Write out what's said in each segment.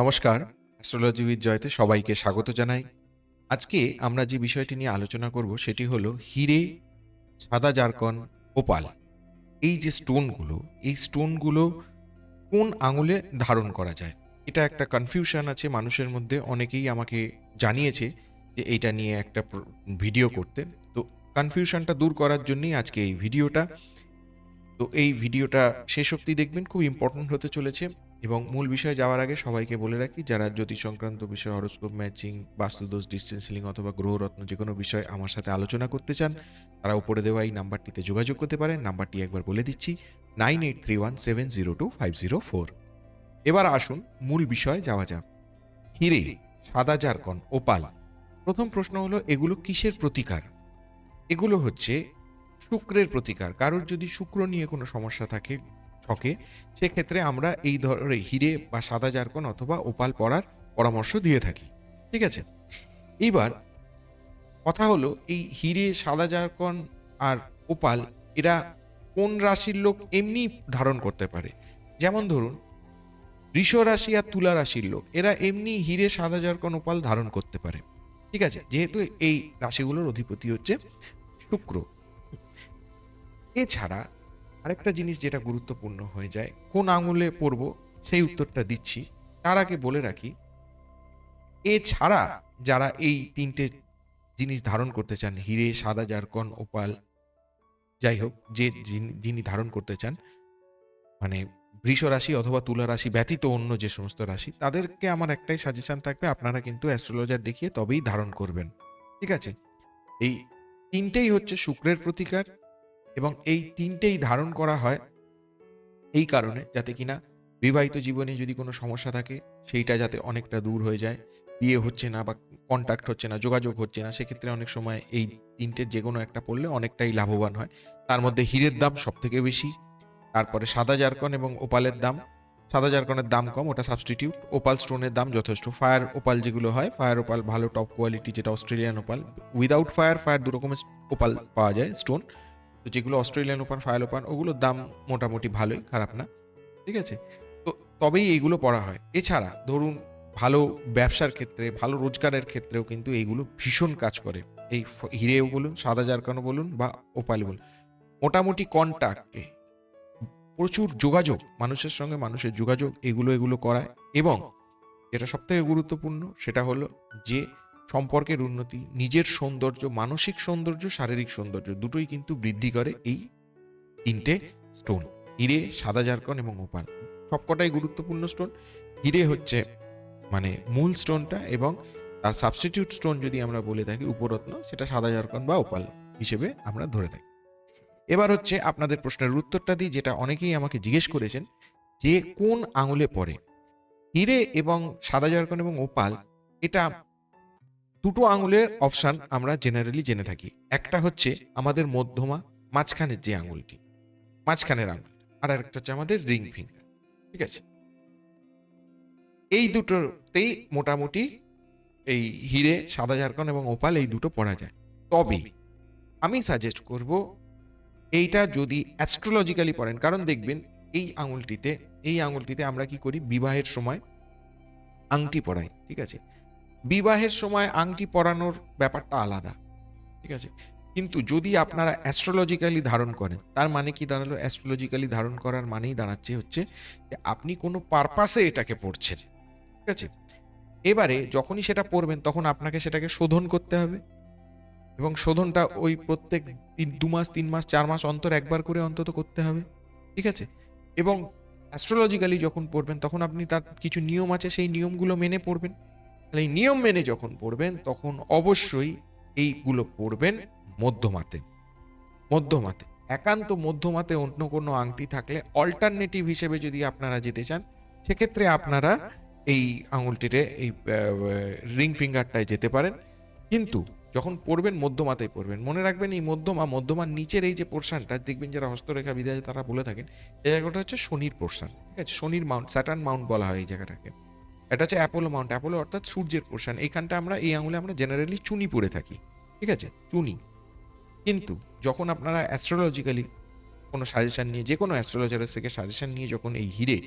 নমস্কার astrology with Jayate সবাইকে স্বাগত জানাই। আজকে আমরা যে বিষয়টি নিয়ে আলোচনা করব সেটি হলো হিরে, সাদা জারকন ওপাল এই যে স্টোনগুলো, এই স্টোনগুলো কোন আঙুলে ধারণ করা যায়? এটা একটা কনফিউশন আছে, মানুষের মধ্যে অনেকেই আমাকে জানিয়েছে যে এইটা নিয়ে একটা ভিডিও করতে। তো কনফিউশনটা দূর করার জন্যই আজকে এই ভিডিওটা তো এই ভিডিওটা শেষ অবধি দেখবেন, খুব ইম্পর্ট্যান্ট হতে চলেছে। এবং মূল বিষয়ে যাওয়ার আগে সবাইকে বলে রাখি, যারা জ্যোতিষ সংক্রান্ত বিষয় হরস্কোপ, ম্যাচিং, বাস্তুদোষ ডিস্টেন্সিলিং অথবা গ্রহরত্ন যে কোনো বিষয় আমার সাথে আলোচনা করতে চান, তারা উপরে দেওয়া এই নাম্বারটিতে যোগাযোগ করতে পারেন। নাম্বারটি একবার বলে দিচ্ছি, nine eight three one seven zero two five zero four. এবার আসুন মূল বিষয়ে যাওয়া যাক। হিরে সাদা জারকন ওপাল। প্রথম প্রশ্ন হলো, এগুলো কিসের প্রতিকার? এগুলো হচ্ছে শুক্রের প্রতিকার। কারোর যদি শুক্র নিয়ে কোনো সমস্যা থাকে ছকে সেক্ষেত্রে আমরা এই ধরনের হিরে বা সাদা জারকন অথবা ওপাল পরার পরামর্শ দিয়ে থাকি, ঠিক আছে? এইবার কথা হলো, এই হিরে, সাদা জারকন আর ওপাল, এরা কোন রাশির লোক এমনি ধারণ করতে পারে? যেমন ধরুন, বৃষ রাশি আর তুলা রাশির লোক, এরা এমনি হিরে, সাদা জারকন, ওপাল ধারণ করতে পারে, ঠিক আছে? যেহেতু এই রাশিগুলোর অধিপতি হচ্ছে শুক্র। এছাড়া আরেকটা জিনিস যেটা গুরুত্বপূর্ণ হয়ে যায়, কোন আঙুলে পরব সেই উত্তরটা দিচ্ছি। তার আগে বলে রাখি, এছাড়া যারা এই তিনটে জিনিস ধারণ করতে চান, হিরে, সাদা জারকন, ওপাল, যাই হোক, যে যিনি ধারণ করতে চান মানে বৃষ রাশি অথবা তুলা রাশি ব্যতীত অন্য যে সমস্ত রাশি, তাদেরকে আমার একটাই সাজেশন থাকবে, আপনারা কিন্তু অ্যাস্ট্রোলজার দেখিয়ে তবেই ধারণ করবেন। ঠিক আছে? এই তিনটেই হচ্ছে শুক্রের প্রতিকার এবং এই তিনটেই ধারণ করা হয় এই কারণে যাতে কিনা বিবাহিত জীবনে যদি কোনো সমস্যা থাকে, সেইটা যাতে অনেকটা দূর হয়ে যায়। বিয়ে হচ্ছে না বা কন্ট্যাক্ট হচ্ছে না, যোগাযোগ হচ্ছে না, সেক্ষেত্রে অনেক সময় এই তিনটের যে কোনো একটা পড়লে অনেকটাই লাভবান হয়। তার মধ্যে হীরের দাম সব থেকে বেশি, তারপরে সাদা জারকন এবং ওপালের দাম। সাদা জারকনের দাম কম, ওটা সাবস্টিটিউট ওপাল স্টোনের দাম যথেষ্ট। ফায়ার ওপাল যেগুলো হয়, ফায়ার ওপাল ভালো টপ কোয়ালিটি যেটা Australian opal. Without fire fire দু রকমের ওপাল পাওয়া যায় স্টোন তো যেগুলো অস্ট্রেলিয়ান ওপান ফায়ার ওপান, ওগুলোর দাম মোটামুটি ভালোই, খারাপ না। ঠিক আছে? তো তবেই এইগুলো পড়া হয়। এছাড়া ধরুন, ভালো ব্যবসার ক্ষেত্রে, ভালো রোজগারের ক্ষেত্রেও কিন্তু এইগুলো ভীষণ কাজ করে। এই হিরেও বলুন সাদা জারকানো বলুন বা ওপাল বলুন। মোটামুটি কন্ট্যাক্টে প্রচুর যোগাযোগ, মানুষের সঙ্গে মানুষের যোগাযোগ, এগুলো এগুলো করায়। এবং যেটা সবথেকে গুরুত্বপূর্ণ, সেটা হলো যে সম্পর্কের উন্নতি, নিজের সৌন্দর্য, মানসিক সৌন্দর্য, শারীরিক সৌন্দর্য দুটোই কিন্তু বৃদ্ধি করে এই তিনটে স্টোন হিরে, সাদা জারকন এবং ওপাল সবকটাই গুরুত্বপূর্ণ স্টোন হিরে হচ্ছে মানে মূল স্টোনটা এবং তার সাবস্টিটিউট স্টোন যদি আমরা বলে থাকি উপরত্ন, সেটা সাদা জারকন বা ওপাল হিসেবে আমরা ধরে থাকি। এবার হচ্ছে আপনাদের প্রশ্নের উত্তরটা দিই, যেটা অনেকেই আমাকে জিজ্ঞেস করেছেন, যে কোন আঙুলে পড়ে? হিরে এবং সাদা জারকন এবং ওপাল এটা দুটো আঙুলের অপশান আমরা জেনারেলি জেনে থাকি। একটা হচ্ছে আমাদের মধ্যমা, মাঝখানের যে আঙুলটি, মাঝখানের আঙুল, আর একটা হচ্ছে আমাদের রিং ফিঙ্গার, ঠিক আছে? এই দুটোতেই মোটামুটি এই হিরে, সাদা ঝাড়খণ্ড এবং ওপাল এই দুটো পড়া যায়। তবে আমি সাজেস্ট করব এইটা যদি অ্যাস্ট্রোলজিক্যালি পড়েন, কারণ দেখবেন এই আঙুলটিতে এই আঙুলটিতে আমরা কি করি, বিবাহের সময় আংটি পরাই, ঠিক আছে? বিবাহের সময় আংটি পরানোর ব্যাপারটা আলাদা। ঠিক আছে? কিন্তু যদি আপনারা অ্যাস্ট্রোলজিক্যালি ধারণ করেন, তার মানে কি দাঁড়াল? অ্যাস্ট্রোলজিক্যালি ধারণ করার মানেই দাঁড়াচ্ছে হচ্ছে যে আপনি কোনো পারপাসে এটাকে পড়ছেন। ঠিক আছে? এবারে যখনই সেটা পড়বেন, তখন আপনাকে সেটাকে শোধন করতে হবে। এবং শোধনটা ওই প্রত্যেক তিন, দু মাস, তিন মাস, চার মাস অন্তর একবার করে অন্তত করতে হবে। ঠিক আছে? এবং অ্যাস্ট্রোলজিক্যালি যখন পড়বেন, তখন আপনি তার কিছু নিয়ম আছে, সেই নিয়মগুলো মেনে পড়বেন। তাহলে এই নিয়ম মেনে যখন পড়বেন, তখন অবশ্যই এইগুলো পড়বেন মধ্যমাতে। মধ্যমাতে। একান্ত মধ্যমাতে অন্য কোনো আংটি থাকলে অল্টারনেটিভ হিসেবে যদি আপনারা যেতে চান, সেক্ষেত্রে আপনারা এই আঙুলটিতে এই রিং ফিঙ্গারটায় যেতে পারেন। কিন্তু যখন পড়বেন মধ্যমাতেই পড়বেন, মনে রাখবেন এই মধ্যমা, মধ্যমার নিচের এই যে পোর্শনটা দেখবেন যারা হস্তরেখা বিদায় তারা বলে থাকেন, এই জায়গাটা হচ্ছে শনির পোর্শন ঠিক আছে? শনির মাউন্ট স্যাটার্ন মাউন্ট বলা হয় এই জায়গাটাকে। এটা হচ্ছে অ্যাপোলো মাউন্ট, অ্যাপোলো অর্থাৎ সূর্যের পোর্শন এইখানটা আমরা, এই আঙুলে আমরা জেনারেলি চুনি পরে থাকি, ঠিক আছে? চুনি। কিন্তু যখন আপনারা অ্যাস্ট্রোলজিক্যালি কোনো সাজেশান নিয়ে, যে কোনো অ্যাস্ট্রোলজারের থেকে সাজেশান নিয়ে যখন এই হিরে,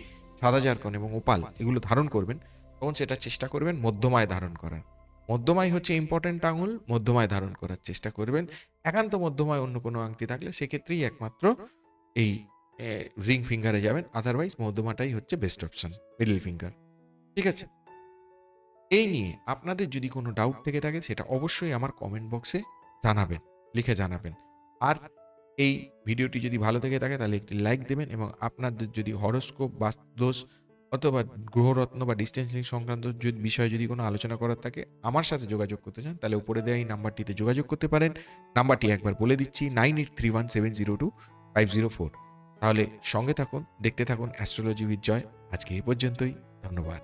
সাদা জারকন এবং ওপাল এগুলো ধারণ করবেন, তখন সেটা চেষ্টা করবেন মধ্যমায় ধারণ করার। মধ্যমায় হচ্ছে ইম্পর্ট্যান্ট আঙুল, মধ্যমায় ধারণ করার চেষ্টা করবেন। একান্ত মধ্যমায় অন্য কোনো আংটি থাকলে সেক্ষেত্রেই একমাত্র এই রিং ফিঙ্গারে যাবেন আদারওয়াইজ মধ্যমাটাই হচ্ছে বেস্ট অপশন মিডল ফিঙ্গার ঠিক আছে। এই নিয়ে আপনাদের যদি কোনো ডাউট থেকে থাকে, সেটা অবশ্যই আমার কমেন্ট বক্সে জানাবেন, লিখে জানাবেন। আর এই ভিডিওটি যদি ভালো থেকে থাকে, তাহলে একটি লাইক দেবেন এবং আপনাদের যদি হরস্কোপ বাস্তুদোষ অথবা গ্রহরত্ন বা ডিস্টেন্স সংক্রান্ত যদি বিষয়ে যদি কোনো আলোচনা করার থাকে, আমার সাথে যোগাযোগ করতে চান, তাহলে উপরে দেওয়া এই নাম্বারটিতে যোগাযোগ করতে পারেন। নাম্বারটি একবার বলে দিচ্ছি nine eight three one seven zero two five zero four তাহলে সঙ্গে থাকুন, দেখতে থাকুন অ্যাস্ট্রোলজি উইথ জয় আজকে এই পর্যন্তই, ধন্যবাদ।